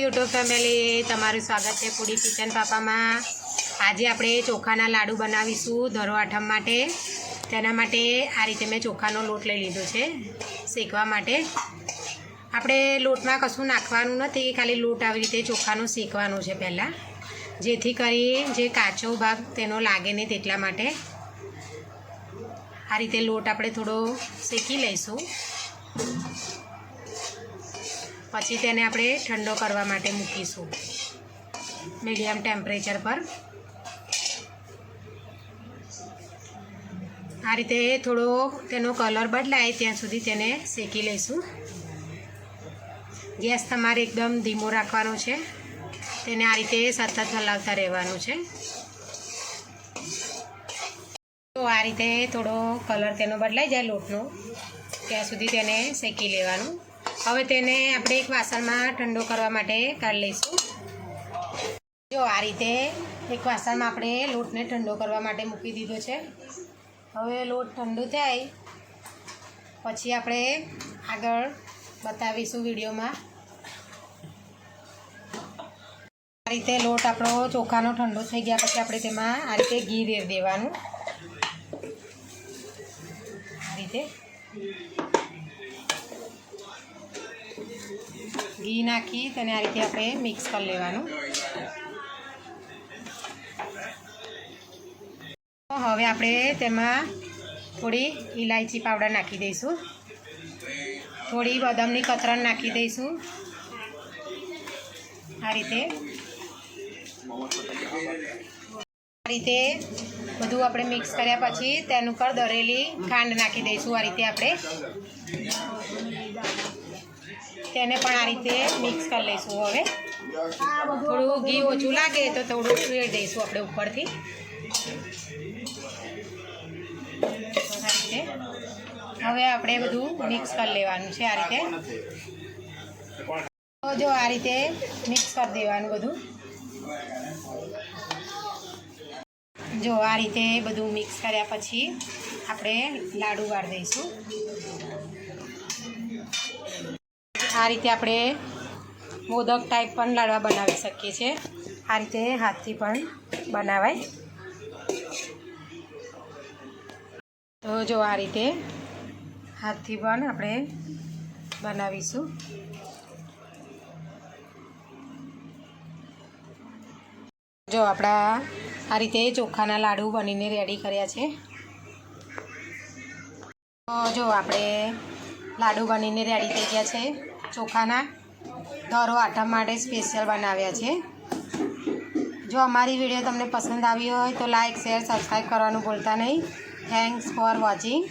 YouTube family તમારું સ્વાગત છે પૂડી કિચન પાપામાં. આજે આપણે ચોખાના લાડુ બનાવીશું ધરો આઠમ માટે. તેના માટે આ રીતે મેં ચોખાનો લોટ લઈ લીધો છે, શેકવા માટે. આપણે લોટમાં કશું નાખવાનું નથી, ખાલી લોટ આવી રીતે ચોખાનો શેકવાનું છે પહેલાં. જેથી કરી જે કાચો ભાગ તેનો લાગે નહીં તેટલા માટે. આ રીતે લોટ આપણે થોડો શેકી લઈશું. પછી તેને આપણે ઠંડો કરવા માટે મૂકીશું. મીડિયમ ટેમ્પરેચર પર. આ રીતે થોડો તેનો કલર બદલાય ત્યાં સુધી તેને શેકી લઈશું. ગેસ તમારે એકદમ ધીમો રાખવાનો છે. તેને આ રીતે સતત હલાવતા રહેવાનું છે. તો આ રીતે થોડો કલર તેનો બદલાઈ જાય લોટનો. ત્યાં સુધી તેને શેકી લેવાનું. હવે તેને આપણે એક વાસણમાં ઠંડો કરવા માટે કાઢી લઈશું. જો આ રીતે એક વાસણમાં આપણે લોટને ઠંડો કરવા માટે મૂકી દીધો છે. હવે લોટ ઠંડુ થાય, પછી આપણે આગળ બતાવીશું વિડીયોમાં. આ રીતે લોટ આપણો ચોખાનો ઠંડો થઈ ગયા પછી આપણે તેમાં આ રીતે ઘી રેર દેવાનું. આ રીતે. ઘી નાખી તેને આ રીતે આપણે મિક્સ કરી લેવાનું. હવે આપણે તેમાં થોડી ઇલાયચી પાવડર નાખી દઈશું. થોડી બદામની કતરણ નાખી દઈશું. આ રીતે. આ રીતે બધું આપણે મિક્સ કર્યા પછી તેનું પર દરેલી ખાંડ નાખી દઈશું. આ રીતે આપણે. તેને પણ આ રીતે મિક્સ કરી લઈશું હવે. થોડું ઘી ઓછું લાગે તો થોડું રેડ દઈશું આપણે ઉપરથી. હવે આપણે બધું મિક્સ કરી લેવાનું છે આ રીતે. જો આ રીતે મિક્સ કરી દેવાનું બધું. જો આ રીતે બધું મિક્સ કર્યા પછી આપણે લાડુ વાળી દઈશું. આ રીતે આપણે મોદક ટાઈપ પણ લાડવા બનાવી શકીએ છીએ. આ રીતે હાથથી પણ બનાવાય. તો જો આ રીતે હાથથી પણ આપણે બનાવીશું. જો આપણા આ રીતે ચોખાના લાડુ બનીને રેડી કર્યા છે. તો જો આપણે લાડુ બનીને રેડી થઈ ગયા છે. ચોખાના ધરો આઠમ માટે સ્પેશિયલ બનાવ્યા છે. જો અમારી વીડિયો તમને પસંદ આવી હોય તો લાઇક શેર સબસ્ક્રાઈબ કરવાનું ભૂલતા નહીં. Thanks for watching